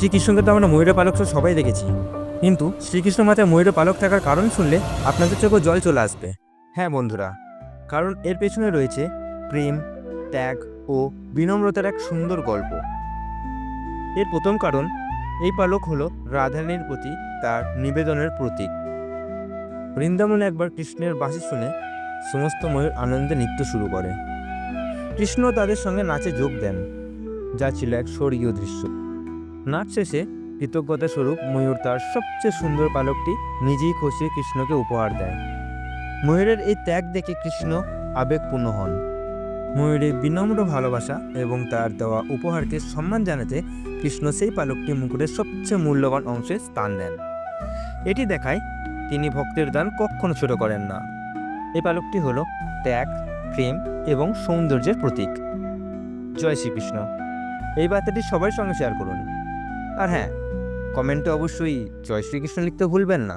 শ্রীকৃষ্ণকে তো আমরা ময়ূরের পালক তো সবাই দেখেছি। কিন্তু শ্রীকৃষ্ণ মাথায় ময়ূরের পালক থাকার কারণ শুনলে আপনাদের চোখে জল চলে আসবে। হ্যাঁ বন্ধুরা, কারণ এর পেছনে রয়েছে প্রেম, ত্যাগ ও বিনম্রতার এক সুন্দর গল্প। এর প্রথম কারণ, এই পালক হলো রাধারানীর প্রতি তার নিবেদনের প্রতীক। বৃন্দাবনে একবার কৃষ্ণের বাঁশি শুনে সমস্ত ময়ূর আনন্দে নৃত্য শুরু করে। কৃষ্ণ তাদের সঙ্গে নাচে যোগ দেন, যা ছিল এক স্বর্গীয় দৃশ্য। নাচ শেষে কৃতজ্ঞতা স্বরূপ ময়ূর তার সবচেয়ে সুন্দর পালকটি নিজেই খসিয়ে কৃষ্ণকে উপহার দেয়। ময়ূরের এই ত্যাগ দেখে কৃষ্ণ আবেগপূর্ণ হন। ময়ূরের বিনম্র ভালোবাসা এবং তার দেওয়া উপহারকে সম্মান জানাতে কৃষ্ণ সেই পালকটি মুকুটের সবচেয়ে মূল্যবান অংশে স্থান দেন এটি দেখায় তিনি ভক্তের দান কখনো ছোট করেন না। এই পালকটি হলো ত্যাগ, প্রেম এবং সৌন্দর্যের প্রতীক। জয় শ্রীকৃষ্ণ। এই বার্তাটি সবার সঙ্গে শেয়ার করুন। আর হ্যাঁ কমেন্টে অবশ্যই জয় শ্রীকৃষ্ণ লিখতে ভুলবেন না।